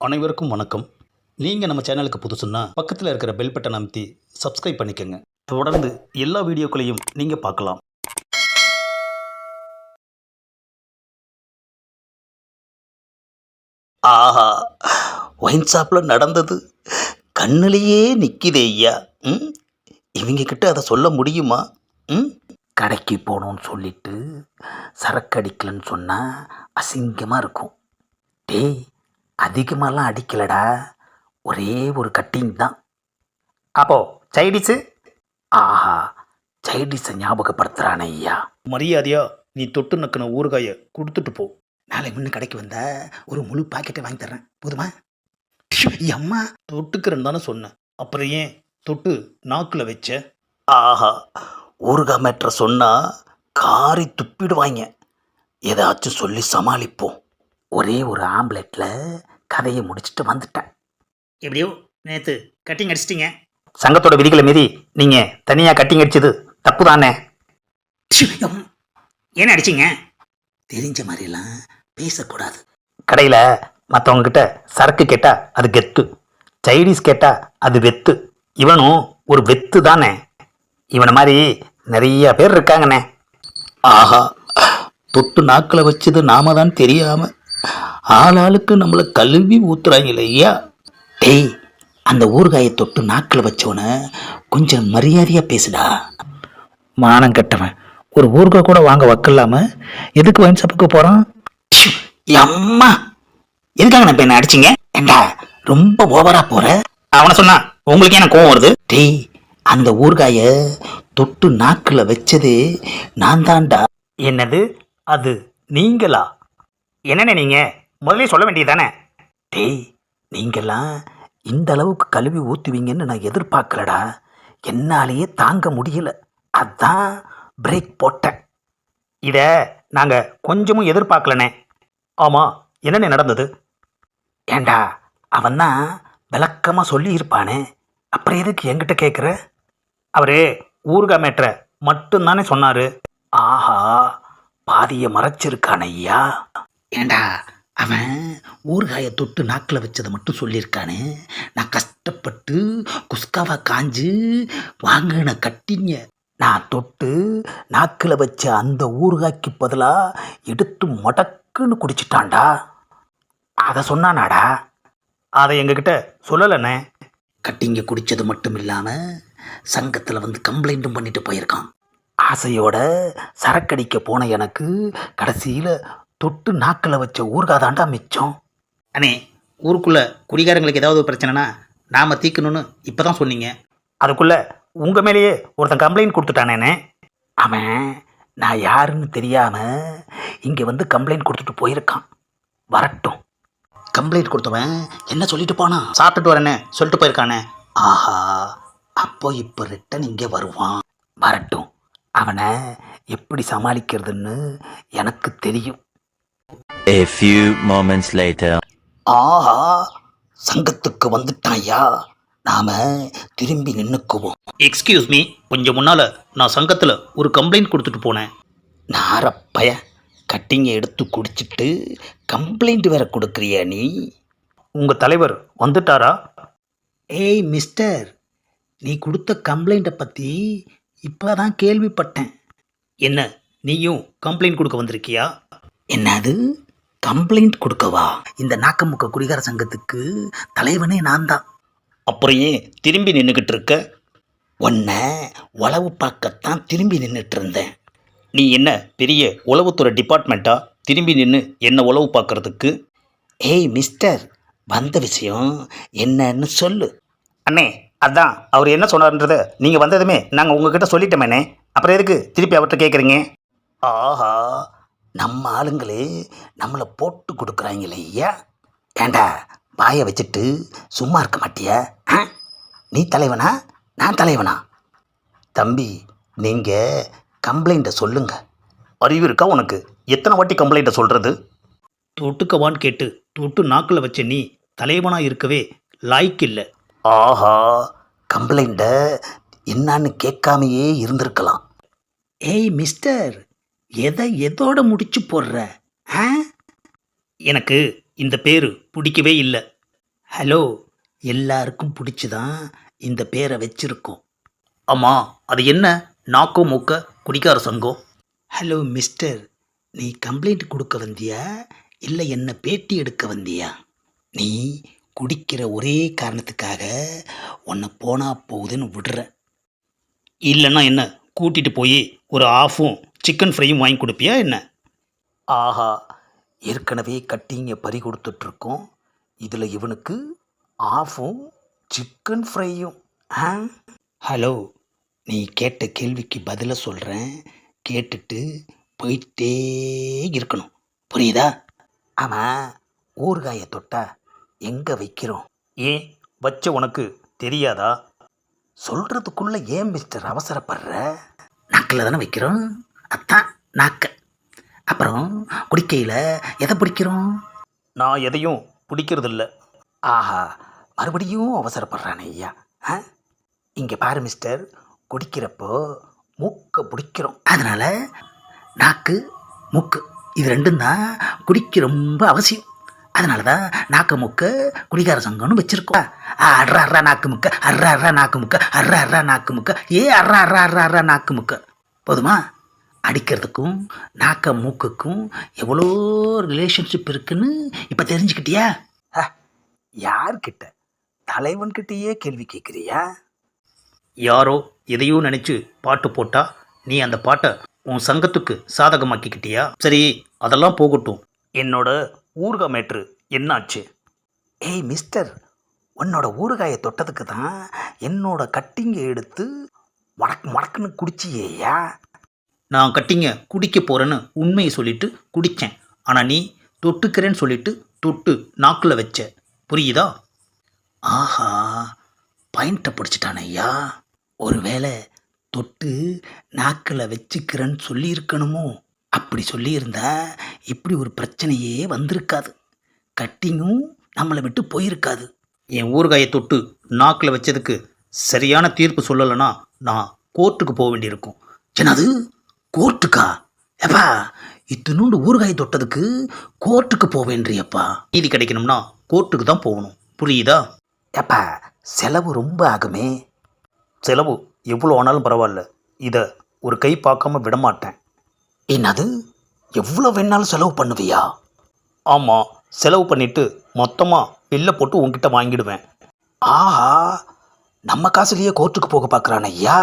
அனைவருக்கும் வணக்கம். நீங்கள் நம்ம சேனலுக்கு புதுசுன்னா பக்கத்தில் இருக்கிற பெல் பட்டன் அமைத்தி சப்ஸ்கிரைப் பண்ணிக்கோங்க. தொடர்ந்து எல்லா வீடியோக்களையும் நீங்கள் பார்க்கலாம். ஆஹா ஒயின் ஷாப்பில் நடந்தது. கண்ணிலேயே நிற்கிதே ஐயா. ம்? இவங்க கிட்ட அதை சொல்ல முடியுமா? ம்? கடைக்கு போகணும்னு சொல்லிட்டு சரக்கு அடிக்கலன்னு சொன்னால் அசிங்கமாக இருக்கும். டேய் அதிகமாகலாம் அடிக்கலடா. ஒரே ஒரு கட்டிங் தான். அப்போ சைடிஸு? ஆஹா சைடிஸை ஞாபகப்படுத்துகிறானே ஐயா. மரியாதையா நீ தொட்டு நக்கின ஊறுகாயை கொடுத்துட்டு போ. நாளை முன்ன கடைக்கு வந்தா ஒரு முழு பாக்கெட்டை வாங்கி தர்றேன். போதுமா? அம்மா தொட்டுக்கிறேன்னு தானே சொன்னேன். அப்புறம் ஏன் தொட்டு நாக்கில் வச்ச? ஆஹா ஊறுகாய் மேட்ரை சொன்னால் காரி துப்பிடுவாங்க. ஏதாச்சும் சொல்லி சமாளிப்போம். ஒரே ஒரு ஆம்லெட்டில் கதையை முடிச்சுட்டு வந்துட்டேன். எப்படியோ நேற்று கட்டிங் அடிச்சிட்டிங்க. சங்கத்தோட விதிகளை மீறி நீங்கள் தனியாக கட்டிங் அடிச்சது தப்பு தானே ஏன் அடிச்சிங்க? தெரிஞ்ச மாதிரிலாம் பேசக்கூடாது. கடையில் மற்றவங்கக்கிட்ட சரக்கு கேட்டால் அது கெத்து. சைனீஸ் கேட்டால் அது வெத்து. இவனும் ஒரு வெத்து தானே. இவனை மாதிரி நிறைய பேர் இருக்காங்கண்ணே ஆஹா. தொட்டு நாக்கில் வச்சது நாம தான் தெரியாம ஆளாளுக்கு நம்மளை கழுவி ஊத்துறாங்களே ஐயா டேய் அந்த ஊறுகாயை தொட்டு நாக்கில் வச்சவன கொஞ்சம் மரியாதையா பேசுடா. மானம் கெட்டவன். ஒரு ஊறுகாய் கூட வாங்க வக்கலாம எதுக்கு ஒயின் ஷாப்புக்கு போறான்? அம்மா எதுக்காக நான் என்ன அடிச்சிங்க? ஏண்டா ரொம்ப ஓவரா போற? அவனை சொன்னா உங்களுக்கு என்ன கோவம் வருது? டேய் அந்த ஊறுகாய தொட்டு நாக்குல வச்சது நான் தான்டா. என்னது? அது நீங்களா? என்னண்ணே நீங்கள் முதல்ல சொல்ல வேண்டியதானே டேய் நீங்கள்லாம் இந்த அளவுக்கு கழுவி ஊற்றுவீங்கன்னு நான் எதிர்பார்க்கலடா. என்னாலேயே தாங்க முடியல. அதான் பிரேக் போட்டேன். இதை நாங்கள் கொஞ்சமும் எதிர்பார்க்கலனே ஆமாம் என்னென்ன நடந்தது? ஏண்டா அவன் தான் விளக்கமாக சொல்லியிருப்பானே. அப்புறம் எதுக்கு என்கிட்ட கேட்குற அவரு ஊர்கா மேட்ரை மட்டும்தானே சொன்னார். ஆஹா பாதியை மறைச்சிருக்கான ஐயா ஏண்டா அவன் ஊறுகாயை தொட்டு நாக்கில் வச்சதை மட்டும் சொல்லியிருக்கானே? நான் கஷ்டப்பட்டு குஸ்காவா காஞ்சு வாங்கின கட்டிங்க. நான் தொட்டு நாக்கில் வச்ச அந்த ஊறுகாய்க்கு பதிலாக எடுத்து மடக்குன்னு குடிச்சிட்டான்டா. அதை சொன்னானாடா. அதை எங்ககிட்ட சொல்லலைண்ணே. கட்டிங்க குடித்தது மட்டும் இல்லாமல் சங்கத்தில் வந்து கம்ப்ளைண்ட்டும் பண்ணிட்டு போயிருக்கான். ஆசையோட சரக்கடிக்க போன எனக்கு கடைசியில் தொட்டு நாக்கில் வச்ச ஊறுகாய் தாண்டா மிச்சம். அண்ணே ஊருக்குள்ளே குடிகாரங்களுக்கு ஏதாவது பிரச்சனைனா நாம் தீக்கணும்னு இப்போ தான் சொன்னீங்க. அதுக்குள்ளே உங்கள் மேலேயே ஒருத்தன் கம்ப்ளைண்ட் கொடுத்துட்டானேண்ணே அவன் நான் யாருன்னு தெரியாமல் இங்கே வந்து கம்ப்ளைண்ட் கொடுத்துட்டு போயிருக்கான். வரட்டும். கம்ப்ளைண்ட் கொடுத்தவன் என்ன சொல்லிட்டு போனான்? சாப்பிட்டுட்டு வரேன்னு சொல்லிட்டு போயிருக்கானே. ஆஹா அப்போ இப்போ ரிட்டன் இங்கே வருவான். வரட்டும். அவனை எப்படி சமாளிக்கிறதுன்னு எனக்கு தெரியும். A few moments later. ஆஹா சங்கத்துக்கு வந்துட்டாயா? நாம திரும்பி நின்னுக்குவோம். எக்ஸ்கியூஸ் மீ கொஞ்சம் முன்னால நான் சங்கத்தில் ஒரு கம்ப்ளைண்ட் கொடுத்துட்டு போனேன். நாரப்பய கட்டிங்க எடுத்து குடிச்சிட்டு கம்ப்ளைண்ட் வேற கொடுக்குறியா நீ? உங்கள் தலைவர் வந்துட்டாரா? ஏய் மிஸ்டர் நீ கொடுத்த கம்ப்ளைண்ட்டை பற்றி இப்போ தான் கேள்விப்பட்டேன். என்ன நீயும் கம்ப்ளைண்ட் கொடுக்க வந்திருக்கியா? என்னது? கம்ப்ளைண்ட் கொடுக்கவா? இந்த நாக்கமுக்க குடிகார சங்கத்துக்கு தலைவனே நான் தான் அப்புறம் ஏன் திரும்பி நின்றுக்கிட்டு இருக்க? உன்னை உளவு பார்க்கத்தான் திரும்பி நின்றுட்டு இருந்தேன். நீ என்ன பெரிய உளவுத்துறை டிபார்ட்மெண்ட்டா திரும்பி நின்று என்ன உளவு பார்க்கறதுக்கு? ஏய் மிஸ்டர் வந்த விஷயம் என்னன்னு சொல்லு. அண்ணே அதான். அவர் என்ன சொன்னார்ன்றத நீங்கள் வந்ததுமே நாங்கள் உங்ககிட்ட சொல்லிட்டோமேண்ணே. அப்புறம் எதுக்கு திருப்பி அவர்கிட்ட கேட்குறீங்க ஆஹா நம்ம ஆளுங்களே நம்மளை போட்டு கொடுக்குறாங்களே ஐயா. ஏண்டா வாயை வச்சுட்டு சும்மா இருக்க மாட்டியா? நீ தலைவனா? நான் தலைவனா? தம்பி நீங்கள் கம்ப்ளைண்ட்டை சொல்லுங்க. அறிவு இருக்கா உனக்கு? எத்தனை வாட்டி கம்ப்ளைண்ட்டை சொல்கிறது தொட்டுக்கவான்னு கேட்டு தொட்டு நாக்கில் வச்ச நீ தலைவனாக இருக்கவே லாய்க்கு இல்லை. ஆஹா கம்ப்ளைண்ட்டை என்னான்னு கேட்காமையே இருந்திருக்கலாம். ஏய் மிஸ்டர் எதை எதோட முடிச்சு போடுற? ஆ? எனக்கு இந்த பேர் பிடிக்கவே இல்லை. ஹலோ எல்லாருக்கும் பிடிச்சிதான் இந்த பேரை வச்சிருக்கோம். ஆமாம் அது என்ன? நாக்கோ மூக்க? குடிக்கார சங்கம் ஹலோ மிஸ்டர் நீ கம்ப்ளைண்ட் கொடுக்க வந்தியா? இல்லை என்ன பேட்டி எடுக்க வந்தியா? நீ குடிக்கிற ஒரே காரணத்துக்காக உன்னை போனா போகுதுன்னு விடுற. இல்லைன்னா என்ன கூட்டிகிட்டு போய் ஒரு ஆஃபும் சிக்கன் ஃப்ரையும் வாங்கி கொடுப்பியா என்ன? ஆஹா ஏற்கனவே கட்டிங்க பறி கொடுத்துட்ருக்கோம். இதில் இவனுக்கு ஆஃபும் சிக்கன் ஃப்ரையும் ஆ? ஹலோ நீ கேட்ட கேள்விக்கு பதிலை சொல்கிறேன் கேட்டுட்டு போயிட்டே இருக்கணும். புரியுதா? ஆமாம் ஊறுகாயை தொட்டா எங்கே வைக்கிறோம்? ஏன் வச்ச உனக்கு தெரியாதா? சொல்கிறதுக்குள்ள ஏன் மிஸ்டர் அவசரப்படுற? நாக்கில் தானே வைக்கிறோம்? அதான் நாக்க. அப்புறம் குடிக்கையில் எதை பிடிக்கிறோம்? நான் எதையும் பிடிக்கிறதில்ல. ஆஹா மறுபடியும் அவசரப்படுறானே ஐயா. ஆ? இங்கே பாரு மிஸ்டர் குடிக்கிறப்போ மூக்கை பிடிக்கிறோம். அதனால் நாக்கு மூக்கு இது ரெண்டும் தான் குடிக்க ரொம்ப அவசியம். அதனால தான் நாக்கு முக்க குடிகார சங்கம்னு வச்சுருக்கோம். அர்ரா அர்ரா நாக்கு முக்க அர்ரா அர்ரா நாக்கு முக்க அர்ரா அர்ரா நாக்கு முக்க. ஏ அர்ரா அர்ரா அர்ரா அர்ரா நாக்கு முக்க. போதுமா? அடிக்கிறதுக்கும் நாக்க மூக்குக்கும் எவ்வளோ ரிலேஷன்ஷிப் இருக்குன்னு இப்போ தெரிஞ்சுக்கிட்டியா? யார்கிட்ட? தலைவன்கிட்டயே கேள்வி கேட்குறியா? யாரோ எதையோ நினச்சி பாட்டு போட்டால் நீ அந்த பாட்டை உன் சங்கத்துக்கு சாதகமாக்கிக்கிட்டியா? சரி அதெல்லாம் போகட்டும். என்னோட ஊறுகாய் மேட்ரு என்னாச்சு? ஏய் மிஸ்டர் உன்னோட ஊறுகாயை தொட்டதுக்கு தான் என்னோட கட்டிங்கை எடுத்து மடக்கு மடக்குன்னு குடிச்சியேயா? நான் கட்டிங்க குடிக்க போகிறேன்னு உண்மையை சொல்லிட்டு குடித்தேன் ஆனால் நீ தொட்டுக்கிறேன்னு சொல்லிட்டு தொட்டு நாக்கில் வச்ச. புரியுதா? ஆஹா பாயிண்ட்டை பிடிச்சிட்டான ஐயா. ஒருவேளை தொட்டு நாக்கில் வச்சுக்கிறேன்னு சொல்லியிருக்கணுமோ? அப்படி சொல்லியிருந்தா இப்படி ஒரு பிரச்சனையே வந்திருக்காது. கட்டிங்கும் நம்மளை விட்டு போயிருக்காது. என் ஊறுகாயை தொட்டு நாக்கில் வச்சதுக்கு சரியான தீர்ப்பு சொல்லலைன்னா நான் கோர்ட்டுக்கு போக வேண்டியிருக்கும். என்னது? கோர்ட்டுக்கா? ஏப்பா இத்தினூண்டு ஊறுகாய் தொட்டதுக்கு கோர்ட்டுக்கு போவேன்றியப்பா. நீதி கிடைக்கணும்னா கோர்ட்டுக்கு தான் போகணும். புரியுதா? ஏப்பா செலவு ரொம்ப ஆகுமே. செலவு எவ்வளோ ஆனாலும் பரவாயில்ல. இதை ஒரு கை பார்க்காம விட மாட்டேன் என்னது? எவ்வளோ வேணாலும் செலவு பண்ணுவியா? ஆமாம் செலவு பண்ணிட்டு மொத்தமாக பில்லை போட்டு உன்கிட்ட வாங்கிடுவேன். ஆஹா நம்ம காசுலேயே கோர்ட்டுக்கு போக பார்க்குறான் ஐயா